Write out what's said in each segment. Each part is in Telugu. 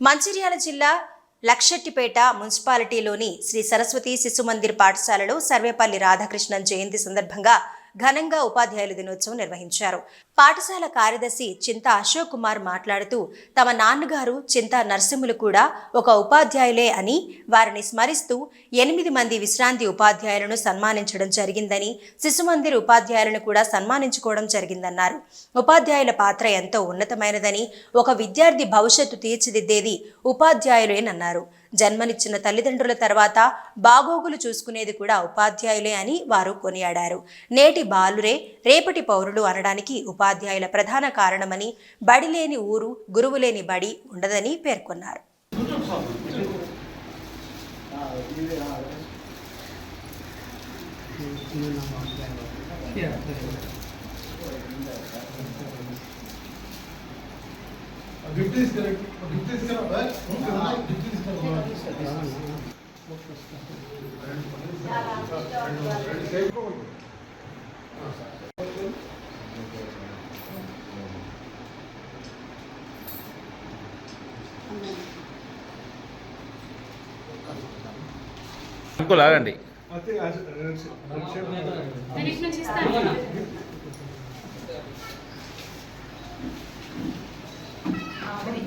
మంచిర్యాల జిల్లా లక్షెట్టిపేట మున్సిపాలిటీలోని శ్రీ సరస్వతి శిశు మందిర్ పాఠశాలలో సర్వేపల్లి రాధాకృష్ణన్ జయంతి సందర్భంగా ఘనంగా ఉపాధ్యాయుల దినోత్సవం నిర్వహించారు. పాఠశాల కార్యదర్శి చింత అశోక్ కుమార్ మాట్లాడుతూ తమ నాన్నగారు చింత నర్సింహులు కూడా ఒక ఉపాధ్యాయులే అని వారిని స్మరిస్తూ ఎనిమిది మంది విశ్రాంతి ఉపాధ్యాయులను సన్మానించడం జరిగిందని శిశుమందిర్ ఉపాధ్యాయులను కూడా సన్మానించుకోవడం జరిగిందన్నారు. ఉపాధ్యాయుల పాత్ర ఎంతో ఉన్నతమైనదని ఒక విద్యార్థి భవిష్యత్తు తీర్చిదిద్దేది ఉపాధ్యాయులేనన్నారు జన్మనిచ్చిన తల్లిదండ్రుల తర్వాత బాగోగులు చూసుకునేది కూడా ఉపాధ్యాయులే అని వారు కొనియాడారు. నేటి బాలురే రేపటి పౌరులు అనడానికి ఉపాధ్యాయుల ప్రధాన కారణమని బడి లేని ఊరు గురువు లేని బడి ఉండదని పేర్కొన్నారు. గిఫ్ట్ తీసుకురా గిఫ్ట్ అంకుల్ ఆగండి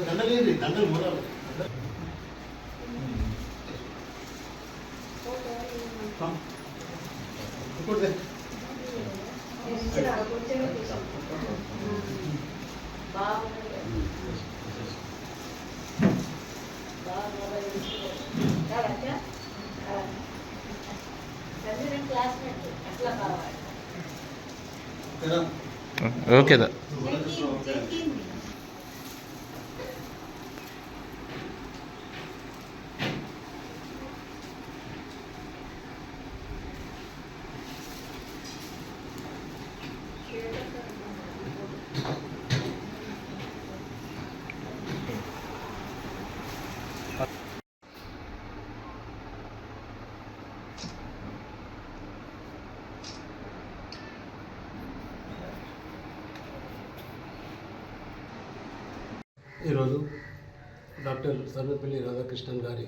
దండలేదు దండలు మూడాలి ఇంకోటి కదా ఈరోజు డాక్టర్ సర్వేపల్లి రాధాకృష్ణన్ గారి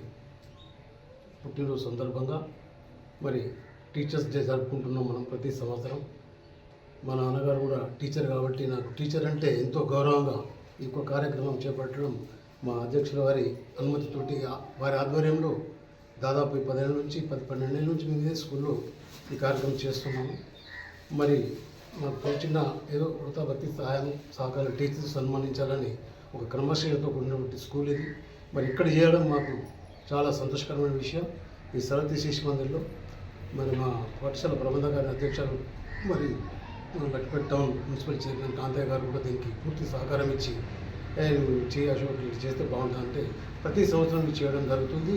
పుట్టినరోజు సందర్భంగా మరి టీచర్స్ డే జరుపుకుంటున్నాం మనం ప్రతి సంవత్సరం. మా నాన్నగారు కూడా టీచర్ కాబట్టి నాకు టీచర్ అంటే ఎంతో గౌరవంగా ఈ యొక్క కార్యక్రమం చేపట్టడం మా అధ్యక్షుల వారి అనుమతితోటి వారి ఆధ్వర్యంలో దాదాపు ఈ పదేళ్ళ నుంచి పది పన్నెండేళ్ళ నుంచి మేము ఇదే స్కూల్లో ఈ కార్యక్రమం చేస్తున్నాము. మరి మాకు చిన్న ఏదో వృత్తాభక్తి సహాయం సహకారం టీచర్స్ సన్మానించాలని ఒక క్రమశీలతో కూడినటువంటి స్కూల్ ఇది. మరి ఇక్కడ చేయడం మాకు చాలా సంతోషకరమైన విషయం. ఈ సరస్వతి శిశు మందిర్లో మరి మా పాఠశాల ప్రబంధ గారి అధ్యక్షులు మరి మన Lakshmi town municipal chairman Kantaiah garu కూడా దీనికి పూర్తి సహకారం ఇచ్చి "ఏ, అశోక్ చేస్తే బాగుంటుంది అంటే ప్రతి సంవత్సరం చేయడం జరుగుతుంది.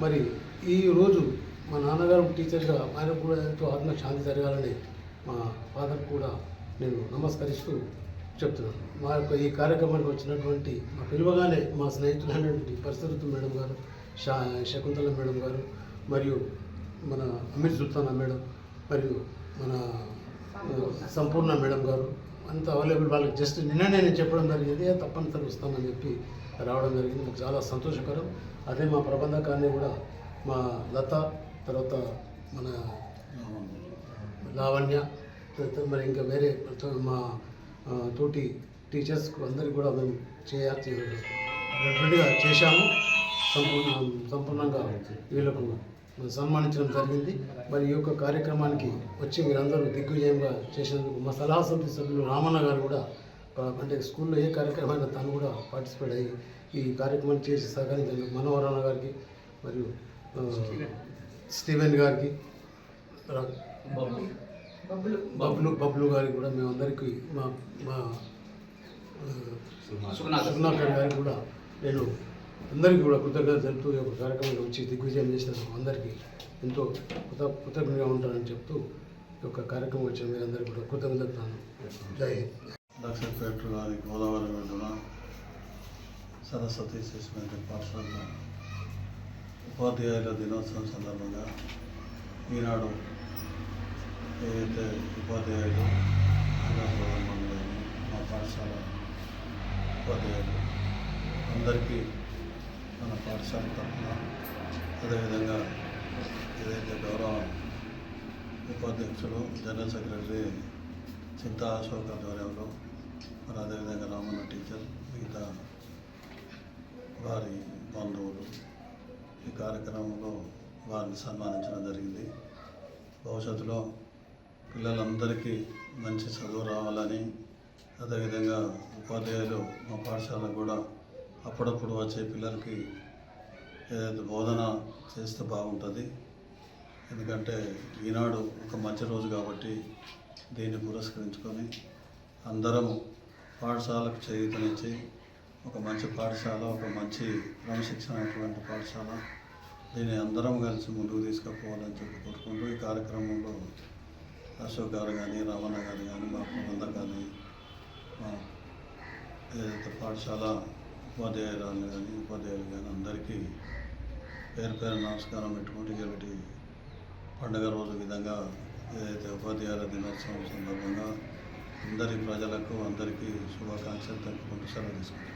మరి ఈ రోజు మా నాన్నగారు టీచర్గా ఆయన కూడా ఎంతో ఆత్మశాంతి జరగాలని మా ఫాదర్ కూడా నేను నమస్కరిస్తూ చెప్తున్నాను మా యొక్క ఈ కార్యక్రమానికి వచ్చినటువంటి మా పిలువగానే మా స్నేహితులైనటువంటి పరిసరతు మేడం గారు షా శకుంతల మేడం గారు మరియు మన అమీర్ సుల్తానా మేడం మరియు మన సంపూర్ణ మేడం గారు అంత అవైలబుల్ వాళ్ళకి జస్ట్ నిన్ననే నేను చెప్పడం జరిగింది "ఏ, తప్పనిసరి వస్తానని చెప్పి రావడం జరిగింది. మాకు చాలా సంతోషకరం. అదే మా ప్రబంధకాన్ని కూడా మా లత తర్వాత మన లావణ్య. మరి ఇంకా వేరే మా తోటి టీచర్స్కు అందరికి కూడా మేము చేయ రెడీగా చేశాము. సంపూర్ణ సంపూర్ణంగా వీళ్ళకు సన్మానించడం జరిగింది. మరి ఈ యొక్క కార్యక్రమానికి వచ్చి మీరందరూ దిగ్విజయంగా చేసినందుకు మా సలహా సమితి సభ్యులు రామన్న గారు కూడా అంటే స్కూల్లో ఏ కార్యక్రమం అయినా తను కూడా పార్టిసిపేట్ అయ్యి ఈ కార్యక్రమం చేసి సహకరించిన మనోహరణ గారికి మరియు స్టీవెన్. గారికి బబ్లు. బబ్లు గారికి కూడా మేమందరికీ మా మా సుగుణాకర్ గారికి కూడా నేను అందరికీ కూడా కృతజ్ఞత తెలుపుతూ ఈ యొక్క కార్యక్రమానికి వచ్చి దిగ్విజయం చేసిన అందరికీ ఎంతో కృత కృతజ్ఞతగా ఉంటానని చెప్తూ ఈ యొక్క కార్యక్రమం వచ్చిన మీరందరికీ కూడా కృతజ్ఞత చెప్తాను జై హింద్. దక్షిణపేట గారి గోదావరి ఒడ్డున సరస్వతి శిశుమైన పాఠశాల ఉపాధ్యాయుల దినోత్సవం సందర్భంగా ఈనాడు ఏదైతే ఉపాధ్యాయులు మండలి మా పాఠశాల ఉపాధ్యాయులు అందరికీ మన పాఠశాల తరఫున అదేవిధంగా ఏదైతే గౌరవ ఉపాధ్యక్షులు జనరల్ సెక్రటరీ చింతా అశోక్ ఆధ్వర్యంలో మరి అదేవిధంగా రామన్న టీచర్ మిగతా వారి బంధువులు ఈ కార్యక్రమంలో వారిని సన్మానించడం జరిగింది. భవిష్యత్తులో పిల్లలందరికీ మంచి చదువు రావాలని అదేవిధంగా ఉపాధ్యాయులు మా పాఠశాలకు కూడా అప్పుడప్పుడు వచ్చే పిల్లలకి ఏదైతే బోధన చేస్తే బాగుంటుంది. ఎందుకంటే ఈనాడు ఒక మంచి రోజు కాబట్టి దీన్ని పురస్కరించుకొని అందరం పాఠశాలకు చేయూతనిచ్చి ఒక మంచి పాఠశాల ఒక మంచి క్రమశిక్షణటువంటి పాఠశాల దీన్ని అందరం కలిసి ముందుకు తీసుకుపోవాలని చెప్పి కోరుకుంటూ ఈ కార్యక్రమంలో అశోక్ గారు కానీ రమణ గారు కానీ మా బృంద కానీ మా ఏదైతే పాఠశాల ఉపాధ్యాయురాలు కానీ ఉపాధ్యాయులు కానీ అందరికీ పేరు పేరు నమస్కారం పెట్టుకుంటూ ఒకటి పండుగ రోజు విధంగా ఏదైతే ఉపాధ్యాయుల దినోత్సవం సందర్భంగా అందరి ప్రజలకు అందరికీ శుభాకాంక్షలు తెలుపుకుంటూ సెలవు తీసుకుంటాం